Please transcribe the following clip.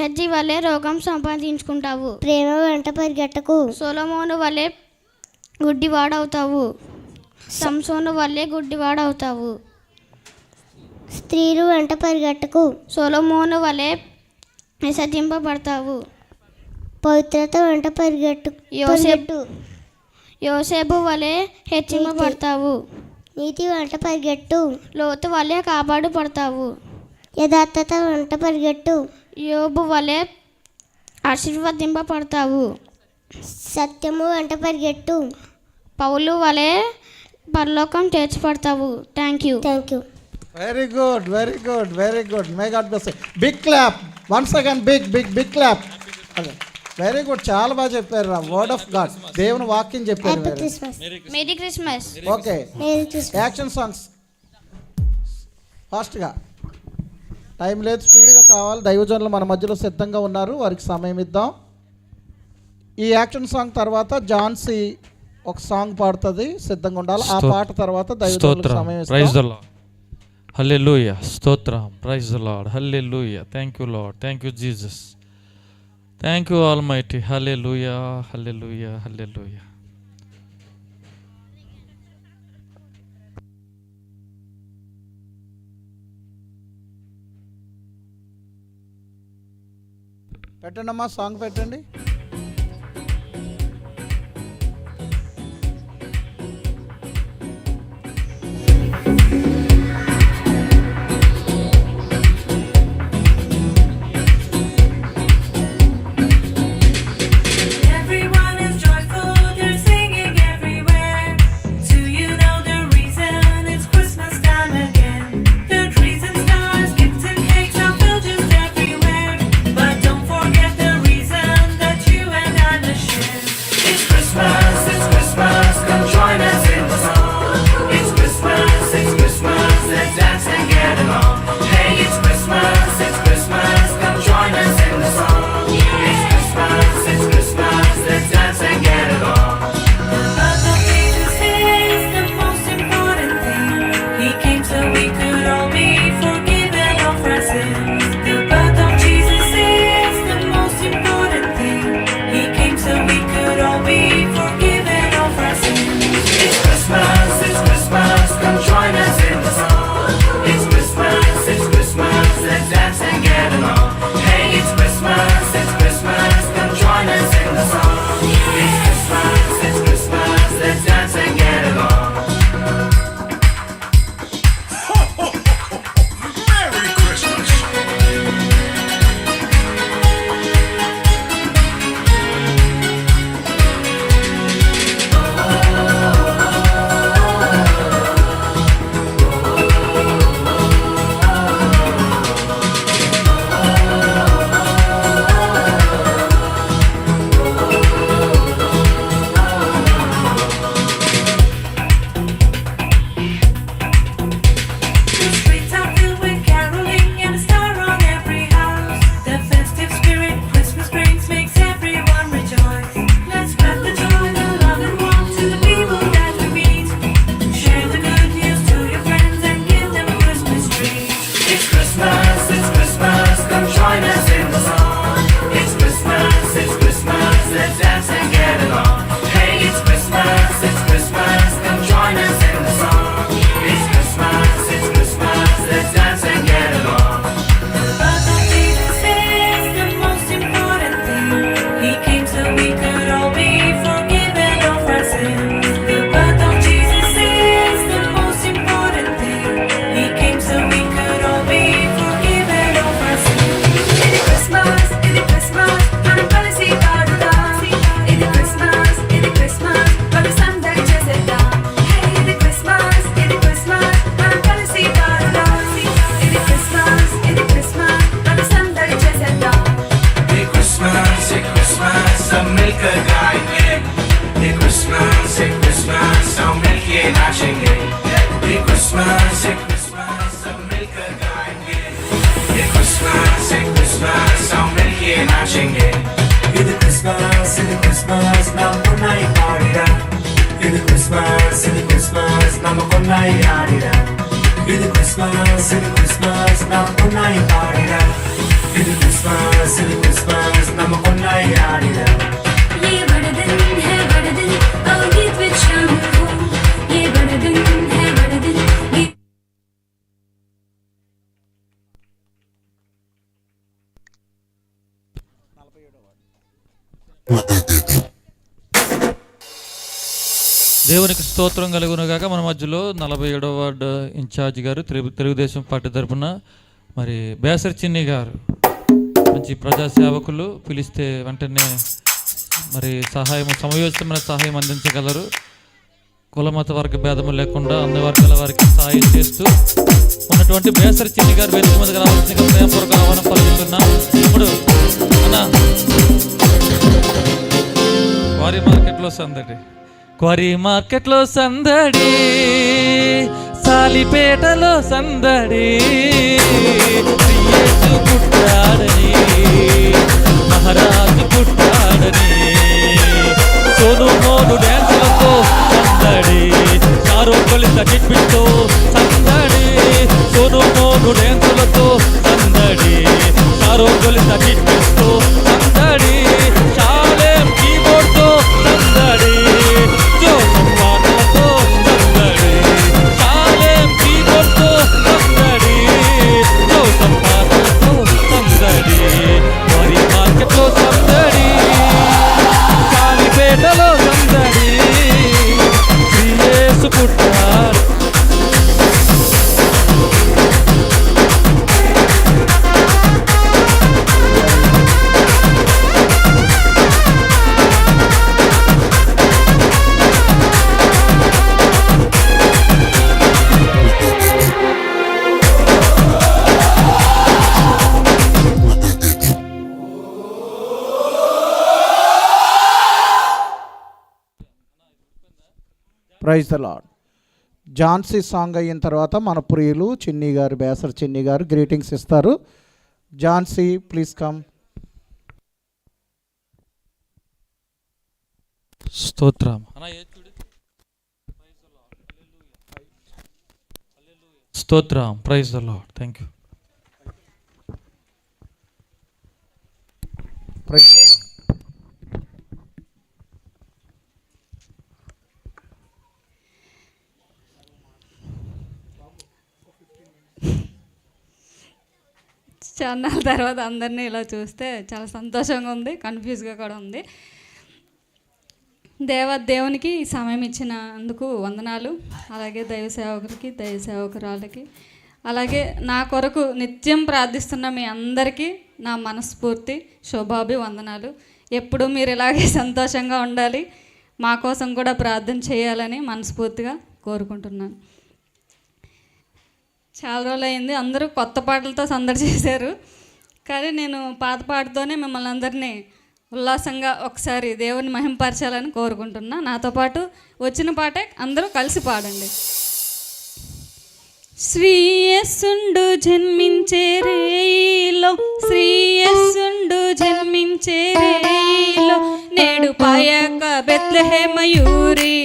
గెహజీ వలె రోగం సంపాదించుకుంటావు. ప్రేమ వెంట పరిగెట్టకు. సొలమోను వలె గుడ్డివాడవుతావు. సంసోను వలె గుడ్డివాడవుతావు. స్త్రీలు వెంట పరిగెట్టకు. సొలమోను వలె విసర్జింపబడతావు. పవిత్రత వెంట పరిగెట్టు యోసేపు యోసేపు వలె హెచ్చింపబడతావు. నీతి వెంట పరిగెట్టు. లోతు వలె కాపాడుపడతావు. యథార్థత వెంట పరిగెట్టు. యోబు వలె ఆశీర్వదింపబడతావు. సత్యము వెంట పరిగెట్టు. పౌలు వలె పరలోకం చేర్చబడతావు. Thank you thank you very good very good very good may God bless big clap once again big big big clap very good చాలా బాగా చెప్పారు రా. వర్డ్ ఆఫ్ గాడ్ దేవుని వాక్యం చెప్పారు మీరు. క్రిస్మస్ ఓకే యాక్షన్ సాంగ్స్ ఫాస్ట్గా టైం లేదు స్పీడ్గా కావాలి. దైవజనులు మన మధ్యలో సిద్ధంగా ఉన్నారు. వారికి సమయం ఇద్దాం. ఈ యాక్షన్ సాంగ్ తర్వాత జాన్సీ ఒక సాంగ్ పాడుతుంది. సిద్ధంగా ఉండాలి. ఆ. పాట తర్వాత దైవజనులకు సమయం ప్రైజ్ ద ఇస్తాం లాడ్ హల్లెలూయా స్తోత్రం. Praise the lord hallelujah thank you lord thank you Jesus thank you almighty hallelujah hallelujah hallelujah పెట్టండి అమ్మా సాంగ్ పెట్టండి. Everyone we could all He came so we could Christmas, it's Christmas, I'll milk a guy It's Christmas, it's Christmas, I'll milk you and I sing it. It's Christmas, it's Christmas, now we're not இது Christmas இது Christmas நம்ம கொண்டாய் ஆடிட இது Christmas இது Christmas நாம் கொண்டாய் பாடிட இது கிறிஸ்மஸ் இது கிறிஸ்மஸ் நம்ம கொண்டாய் ஆடிட దేవునికి స్తోత్రం కలుగును కాక మన మధ్యలో నలభై ఏడవ వార్డు ఇన్ఛార్జ్ గారు తెలుగుదేశం పార్టీ తరఫున మరి బేసరి చిన్ని గారు మంచి ప్రజా సేవకులు పిలిస్తే వెంటనే మరి సహాయం సమయోచితమైన సహాయం అందించగలరు. కులమత వర్గ భేదము లేకుండా అన్ని వర్గాల వారికి సహాయం చేస్తూ ఉన్నటువంటి బేసరి చిన్ని గారు వేదిక మీదకి రావాల్సిన ప్రేమపూర్వక ఆహ్వానం పలుకుతున్నాం. ఇప్పుడు అన్న క్వారీ మార్కెట్లో సందడి. క్వారీ మార్కెట్లో సందడి సాలిపేటలో సందడి. పుట్టాడని మహారాజు పుట్టాడని సోను మోను డ్యాన్సులతో సందడి చారో కొలిత కిట్పిట్తో సందడి praise the lord Jhansi song అయిన తర్వాత మన ప్రియులు చిన్ని గారు బేసర్ చిన్ని గారు గ్రీటింగ్స్ ఇస్తారు. ఝాన్సీ ప్లీజ్ కమ్ స్తోత్రం. స్తోత్రం. Praise the lord thank you praise చాన్నాళ్ళ తర్వాత అందరినీ ఇలా చూస్తే చాలా సంతోషంగా ఉంది కన్ఫ్యూజ్గా కూడా ఉంది. దేవ దేవునికి సమయం ఇచ్చినందుకు వందనాలు. అలాగే దైవ సేవకులకి దైవ సేవకురాలకి అలాగే నా కొరకు నిత్యం ప్రార్థిస్తున్న మీ అందరికీ నా మనస్ఫూర్తి శుభాభి వందనాలు ఎప్పుడు మీరు ఇలాగే సంతోషంగా ఉండాలి. మా కోసం కూడా ప్రార్థన చేయాలని మనస్ఫూర్తిగా కోరుకుంటున్నాను. చాలా రోజులు అయింది అందరూ కొత్త పాటలతో సందడి చేశారు. కానీ నేను పాత పాటతోనే మిమ్మల్ని అందరినీ ఉల్లాసంగా ఒకసారి దేవుని మహింపరచాలని కోరుకుంటున్నా. నాతో పాటు వచ్చిన పాటే అందరూ కలిసి పాడండి. శ్రీయస్సుండు జన్మించే రేయిలో శ్రీయస్సుండు జన్మించే రేయిలో నేడు పాయక బెత్లహేమయూరి